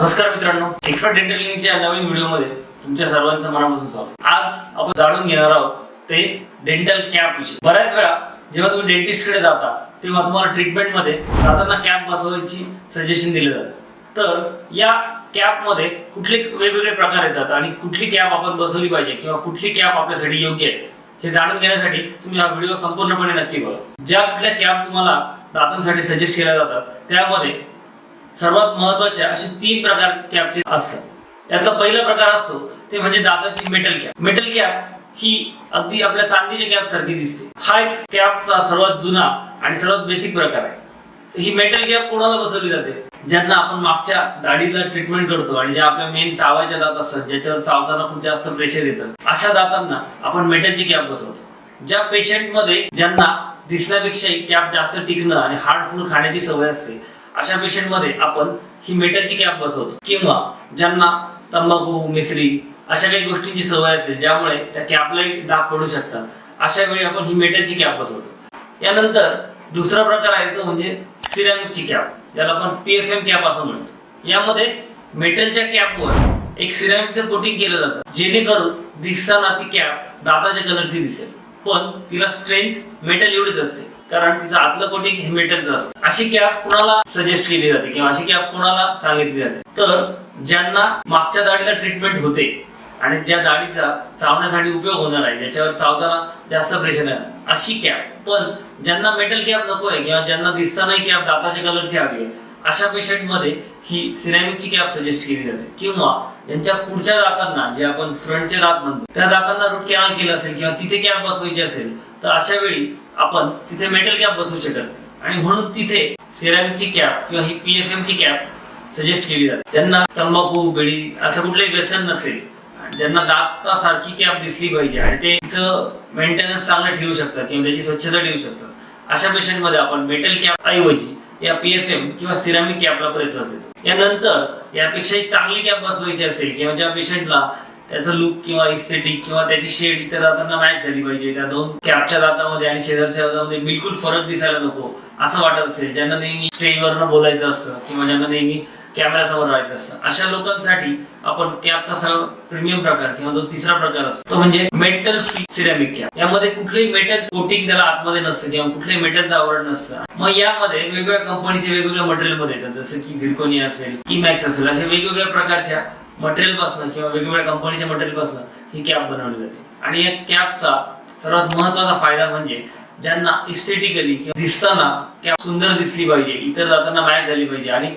नमस्कार मित्रांनो. Expert dental क्लिनिकच्या नवीन व्हिडिओमध्ये तुमच्या सर्वांचं मनापासून स्वागत. आज आपण जाणून घेणार आहोत ते डेंटल कॅप विषयी. बऱ्याच वेळा जेव्हा तुम्ही डेंटिस्टकडे जाता तेव्हा तुम्हाला ट्रीटमेंटमध्ये जाताना कॅप बसवायची सजेशन दिलं जातं तर या कॅपमध्ये कुठले वेगवेगळे प्रकार येतात आणि कुठली कॅप आपण बसवली पाहिजे किंवा कुठली कॅप आपल्यासाठी योग्य आहे हे जाणून घेण्यासाठी तुम्ही हा व्हिडिओ संपूर्णपणे नक्की बघा. ज्या कुठल्या कॅप तुम्हाला दातांसाठी सजेस्ट केल्या जातात त्यामध्ये सर्वात महत्त्वाचे असे तीन प्रकार कॅपचे असतात. यातला पहिला प्रकार असतो ते म्हणजे दाताची मेटल कॅप मेटल कॅप ही अगदी आपल्या चांदीच्या कॅप सारखी दिसते. हा एक कॅपचा सर्वात जुना आणि सर्वात बेसिक प्रकार आहे. ही मेटल कॅप कोणाला बसवली जाते? ज्यांना आपण मागच्या दाढीला ट्रीटमेंट करतो आणि ज्या आपल्या मेन चावायच्या दात असतात ज्याच्यावर चावताना खूप जास्त प्रेशर येतं अशा दातांना आपण मेटलची कॅप बसवतो. ज्या पेशंटमध्ये ज्यांना दिसण्यापेक्षाही कॅप जास्त टिकणं आणि हार्ड फूड खाण्याची सवय असते अशा पेशंटमध्ये आपण ही मेटलची कॅप बसवतो. किंवा ज्यांना तंबाखू मिसरी अशा काही गोष्टींची सवय असेल ज्यामुळे त्या कॅपलाही डाग पडू शकतात अशा वेळी आपण ही मेटलची कॅप बसवतो. यानंतर दुसरा प्रकार आहे तो म्हणजे सिरॅमिकची कॅप ज्याला आपण पी एफ एम कॅप असं म्हणतो. यामध्ये मेटलच्या कॅपवर एक सिरॅमिकचं कोटिंग केलं जातं जेणेकरून दिसताना ती कॅप दाताच्या कलरची दिसेल. पण तिला स्ट्रेंथ मेटल एवढीच असते. कारण तिचं आतलं कोटिंग हे मेटलचं असतं. अशी कॅप कुणाला सजेस्ट केली जाते किंवा अशी कॅप कुणाला सांगितली जाते? तर ज्यांना मागच्या दाढीला ट्रीटमेंट होते आणि ज्या दाढीचा चावण्यासाठी उपयोग होणार आहे ज्याच्यावर चावताना जास्त प्रेशर आहे अशी कॅप पण ज्यांना मेटल कॅप नको आहे किंवा ज्यांना दिसतानाही कॅप दाताच्या कलरची हवी आहे अशा पेशंटमध्ये ही सिरॅमिकची कॅप सजेस्ट केली जाते. किंवा यांच्या पुढच्या दातांना जे आपण फ्रंटचे दात म्हणतो त्या दातांना रूट कॅनल केलं असेल किंवा तिथे कॅप बसवायची असेल तर अशा वेळी आपण तिथे मेटल कॅप बसवू शकत आणि म्हणून तिथे सिरॅमिकची कॅप किंवा ही पीएफएम ची कॅप सजेस्ट केली जाते. ज्यांना तंबाखू बेडी असं कुठलंही व्यसन नसेल. आणि ज्यांना दातासारखी कॅप दिसली पाहिजे. आणि ते तिचं मेंटेनन्स चांगलं ठेवू शकतात किंवा त्याची स्वच्छता ठेवू शकतात. अशा पेशंटमध्ये आपण मेटल कॅप ऐवजी या पी एफ एम किंवा सिरामिक कॅपला प्रेफरन्स देतो यानंतर यापेक्षाही चांगली कॅप बसवायची असेल किंवा ज्या पेशंटला त्याचं लुक किंवा इस्थेटिक किंवा त्याची शेड इतर दातांना मॅच झाली पाहिजे. त्या दोन कॅपच्या दातामध्ये आणि शेजारच्या दातामध्ये बिलकुल फरक दिसायला नको असं वाटत असेल. ज्यांना नेहमी स्टेजवरनं बोलायचं असतं किंवा ज्यांना नेहमी कॅमेरा समोर राहायचं असतं. अशा लोकांसाठी आपण कॅपचा सर्व प्रीमियम प्रकार किंवा जो तिसरा प्रकार असतो तो म्हणजे मेटल फ्री कॅप यामध्ये कुठलेही मेटल कोटिंग त्याला आतमध्ये नसतं किंवा कुठल्याही मेटलचं आवड नसतं. मग यामध्ये वेगवेगळ्या कंपनीचे वेगवेगळ्या मटेरियलमध्ये येतात. जसं की झिरकोनी असेल इमॅक्स असेल अशा वेगवेगळ्या प्रकारच्या मटेरियलपासून किंवा वेगवेगळ्या कंपनीच्या मटेरियलपासून ही कॅप बनवली जाते. आणि या कॅपचा सर्वात महत्त्वाचा फायदा म्हणजे ज्यांना इस्थेटिकली किंवा दिसताना कॅप सुंदर दिसली पाहिजे इतर जाताना मॅच झाली पाहिजे आणि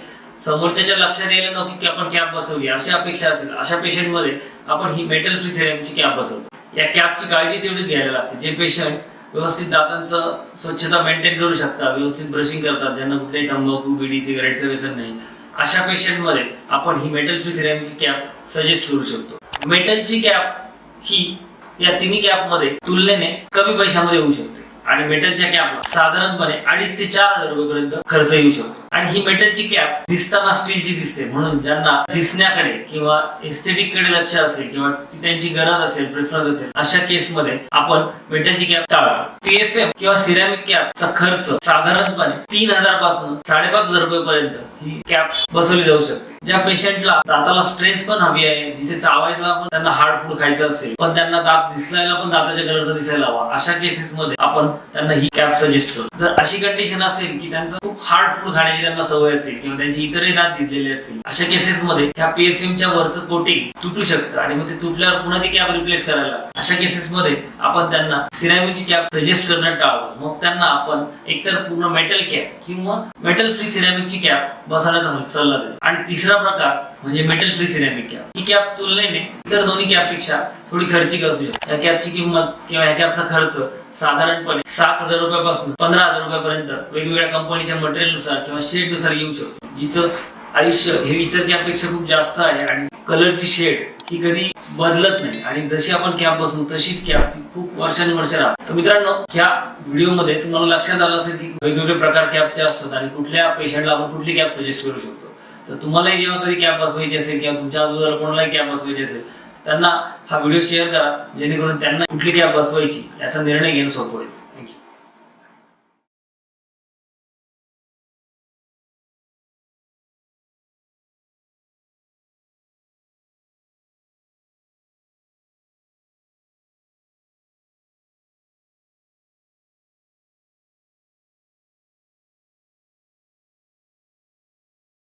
समोरच्याच्या लक्षात यायला नको की आपण कॅप बसवली अशी अपेक्षा असेल. अशा पेशंटमध्ये आपण ही मेटल फ्री सिरमची कॅप बसवतो. या कॅपची काळजी तेवढीच घ्यायला लागते. जे पेशंट व्यवस्थित दातांचं स्वच्छता मेंटेन करू शकतात व्यवस्थित ब्रशिंग करतात ज्यांना कुठल्याही तंबाखू बिडी सिगारेटचं व्यसन नाही अशा पेशंटमध्ये आपण ही मेटल फ्री सिरॅमिकची कॅप सजेस्ट करू शकतो. मेटलची कॅप ही या तिन्ही कॅपमध्ये तुलनेने कमी पैशामध्ये होऊ शकते. आणि मेटलच्या कॅपला साधारणपणे अडीच ते चार हजार रुपयेपर्यंत खर्च येऊ शकतो. आणि ही मेटलची कॅप दिसताना स्टीलची दिसते. म्हणून ज्यांना दिसण्याकडे किंवा एस्थेटिककडे लक्ष असेल किंवा त्यांची गरज असेल प्रेफरन्स असेल अशा केस मध्ये आपण मेटलची कॅप टाळतो. पीएफएम किंवा सिरॅमिक कॅपचा खर्च साधारणपणे तीन हजारपासून साडेपाच हजार रुपयेपर्यंत ही कॅप बसवली जाऊ शकते. ज्या पेशंटला दाताला स्ट्रेंथ पण हवी आहे जिथे चावायला पण त्यांना हार्ड फूड खायचं असेल पण त्यांना दात दिसायला पण दाताच्या कलरचा दिसायला हवा अशा केसेस मध्ये आपण त्यांना ही कॅप सजेस्ट करू जर अशी कंडिशन असेल की त्यांचं खूप हार्ड फूड खाण्याची ज्यांना सवय असेल किंवा त्यांची इतरही दात दिसलेले असतील अशा केसेस मध्ये ह्या पीएसएमच्या वरचं कोटिंग तुटू शकतं आणि मग ते तुटल्यावर पुन्हा ती कॅप रिप्लेस करायला अशा केसेस मध्ये आपण त्यांना सिरॅमिकची कॅप सजेस्ट करणं टाळतो मग त्यांना आपण एकतर पूर्ण मेटल कॅप किंवा मेटल फ्री सिरॅमिकची कॅप बसवण्याचा सल्ला देतो. आणि तिसरा प्रकार म्हणजे मेटल फ्री सिरॅमिक कॅप ही कॅप तुलनेने इतर दोन्ही कॅपपेक्षा थोडी खर्चिक असू शकते. या कॅपची किंमत किंवा या कॅपचा खर्च साधारणपणे सात हजार रुपयापासून पंधरा हजार रुपयापर्यंत वेगवेगळ्या कंपनीच्या मटेरियलनुसार किंवा शेडनुसार येऊ शकतो. जिचं आयुष्य हे इतर कॅपपेक्षा खूप जास्त आहे आणि कलरची शेड ही कधी बदलत नाही. आणि जशी आपण कॅप बसू तशीच कॅप खूप वर्षानुवर्ष राहते. तर मित्रांनो ह्या व्हिडिओमध्ये तुम्हाला लक्षात आलं असेल की वेगवेगळे प्रकार कॅपचे असतात आणि कुठल्या पेशंटला आपण कुठली कॅप सजेस्ट करू शकतो. तर तुम्हालाही जेव्हा कधी कॅप बसवायची असेल किंवा तुमच्या आजूबाजूला कोणालाही कॅप बसवायची असेल त्यांना हा व्हिडिओ शेअर करा जेणेकरून त्यांना कुठली कॅब बसवायची याचा निर्णय घेणं सोपं होईल.